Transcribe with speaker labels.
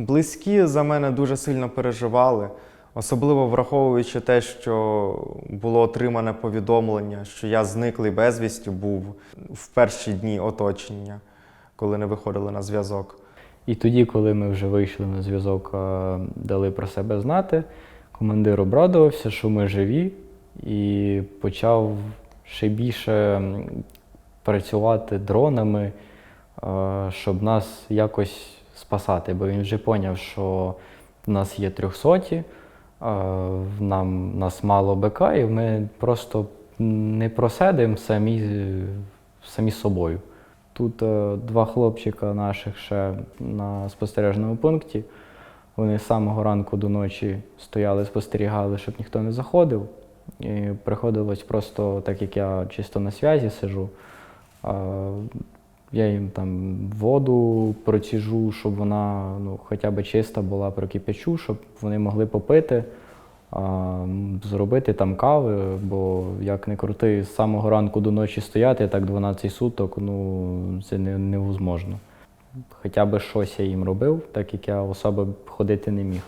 Speaker 1: Близькі за мене дуже сильно переживали, особливо враховуючи те, що було отримане повідомлення, що я зниклий безвістю був в перші дні оточення, коли не виходили на зв'язок.
Speaker 2: І тоді, коли ми вже вийшли на зв'язок, дали про себе знати, командир обрадувався, що ми живі, і почав ще більше працювати дронами, щоб нас якось спасати. Бо він вже зрозумів, що в нас є трьохсоті, е, нам нас мало БК, і ми просто не просидимо самі, самі собою. Тут е, два хлопчика наших ще на спостережному пункті. Вони з самого ранку до ночі стояли, спостерігали, щоб ніхто не заходив. І приходилось просто, так як я чисто на зв'язі сижу, я їм там воду проціжу, щоб вона ну, хоча б чиста була, прокипячу, щоб вони могли попити, а, зробити там кави, бо як не крути, з самого ранку до ночі стояти, так 12 суток, ну це не, невозможно. Хоча б щось я їм робив, так як я особо ходити не міг.